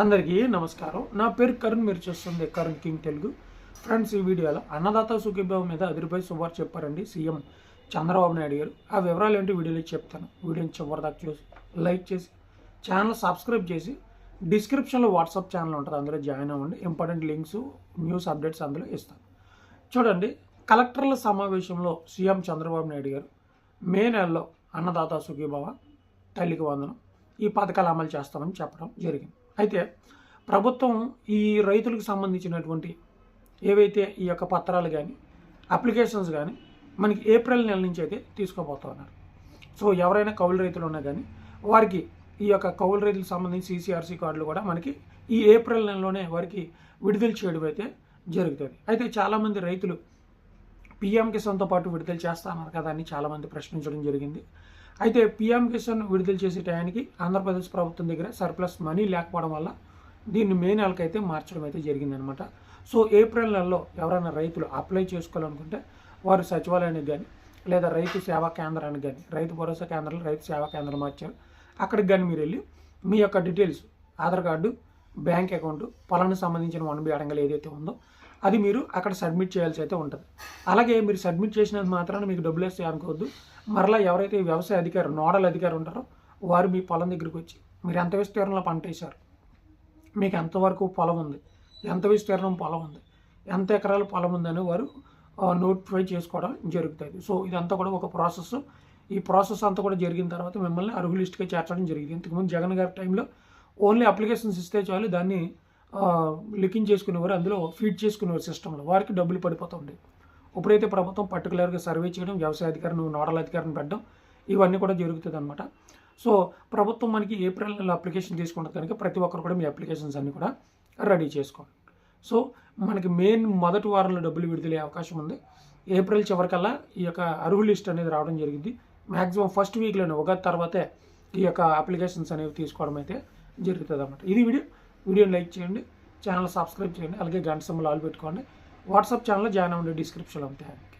అందరికీ నమస్కారం. నా పేరు కరుణ్ మీరు చూస్తుంది కరుణ్ కింగ్ తెలుగు. ఫ్రెండ్స్ ఈ వీడియోలో అన్నదాత సుఖీభావం మీద అదిరిపై సుమారు చెప్పారండి సీఎం చంద్రబాబు నాయుడు గారు. ఆ వివరాలు ఏంటి వీడియోలో చెప్తాను. వీడియోని చివరిదాకా చూసి లైక్ చేసి ఛానల్ సబ్స్క్రైబ్ చేసి డిస్క్రిప్షన్లో వాట్సాప్ ఛానల్ ఉంటుంది అందులో జాయిన్ అవ్వండి. ఇంపార్టెంట్ లింక్స్ న్యూస్ అప్డేట్స్ అందులో ఇస్తాను. చూడండి కలెక్టర్ల సమావేశంలో సీఎం చంద్రబాబు నాయుడు గారు మే నెలలో అన్నదాత సుఖీభావ తల్లికి వందనం. ఈ పథకాలు అమలు చేస్తామని చెప్పడం జరిగింది. అయితే ప్రభుత్వం ఈ రైతులకు సంబంధించినటువంటి ఏవైతే ఈ యొక్క పత్రాలు కానీ అప్లికేషన్స్ కానీ మనకి ఏప్రిల్ నెల నుంచి అయితే తీసుకోబోతా ఉన్నారు. సో ఎవరైనా కౌలు రైతులు ఉన్నా కానీ వారికి ఈ యొక్క కౌలు రైతులకు సంబంధించి సీసీఆర్సీ కార్డులు కూడా మనకి ఈ ఏప్రిల్ నెలలోనే వారికి విడుదల చేయడం అయితే జరుగుతుంది. అయితే చాలామంది రైతులు పిఎం కిసాన్తో పాటు విడుదల చేస్తున్నారు కదా అని చాలామంది ప్రశ్నించడం జరిగింది. అయితే పిఎం కిసాన్ విడుదల చేసే టయానికి ఆంధ్రప్రదేశ్ ప్రభుత్వం దగ్గర సర్ప్లస్ మనీ లేకపోవడం వల్ల దీన్ని మే నెలకైతే మార్చడం అయితే జరిగిందనమాట. సో ఏప్రిల్ నెలలో ఎవరైనా రైతులు అప్లై చేసుకోవాలనుకుంటే వారు సచివాలయానికి కానీ లేదా రైతు సేవా కేంద్రానికి కానీ రైతు భరోసా కేంద్రాలు రైతు సేవా కేంద్రం మార్చారు. అక్కడికి కానీ మీరు వెళ్ళి మీ యొక్క details Aadhaar card bank account పొలానికి సంబంధించిన వన్ బి అడంగలు ఏదైతే ఉందో అది మీరు అక్కడ సబ్మిట్ చేయాల్సి అయితే ఉంటుంది. అలాగే మీరు సబ్మిట్ చేసినంత మాత్రాన మీకు డబ్బులు వేస్తాయి అనుకోవద్దు. మరలా ఎవరైతే వ్యవసాయ అధికారి నోడల్ అధికారి ఉంటారో వారు మీ పొలం దగ్గరికి వచ్చి మీరు ఎంత విస్తీర్ణంలో పంట వేశారు? మీకు ఎంతవరకు పొలం ఉంది? ఎంత విస్తీర్ణం పొలం ఉంది? ఎంత ఎకరాల పొలం ఉందని వారు నోటిఫై చేసుకోవడం జరుగుతుంది. సో ఇదంతా కూడా ఒక ప్రాసెస్. ఈ ప్రాసెస్ అంతా కూడా జరిగిన తర్వాత మిమ్మల్ని అర్హు లిస్ట్గా చేర్చడం జరిగింది. ఇంతకుముందు జగన్ గారి టైంలో ఓన్లీ అప్లికేషన్స్ ఇస్తే చాలు. దాన్ని లికింగ్ చేసుకునేవారు అందులో ఫీడ్ చేసుకునేవారు సిస్టంలో. వారికి డబ్బులు పడిపోతుంది ఇప్పుడైతే ప్రభుత్వం పర్టికులర్గా సర్వే చేయడం వ్యవసాయ అధికారిని నోడల్ అధికారిని పెట్టడం ఇవన్నీ కూడా జరుగుతుంది అనమాట సో ప్రభుత్వం మనకి ఏప్రిల్ నెల అప్లికేషన్ తీసుకుంటుంది కనుక ప్రతి ఒక్కరు కూడా మీ అప్లికేషన్స్ అన్నీ కూడా రెడీ చేసుకోండి. సో మనకి మెయిన్ మొదటి వారంలో డబ్బులు విడుదలయ్యే అవకాశం ఉంది. ఏప్రిల్ చివరికల్లా ఈ యొక్క అరువు లిస్ట్ అనేది రావడం జరిగింది. మ్యాక్సిమం ఫస్ట్ వీక్లోనే ఒక తర్వాతే ఈ యొక్క అప్లికేషన్స్ అనేవి తీసుకోవడం అయితే జరుగుతుంది అన్నమాట ఇది వీడియో వీడియోని లైక్ చేయండి ఛానల్ సబ్స్క్రైబ్ చేయండి అలాగే గంట సమ్మలు ఆల్ పెట్టుకోండి. వాట్సాప్ ఛానల్లో జాయిన్ అవ్వండి డిస్క్రిప్షన్లో థ్యాంక్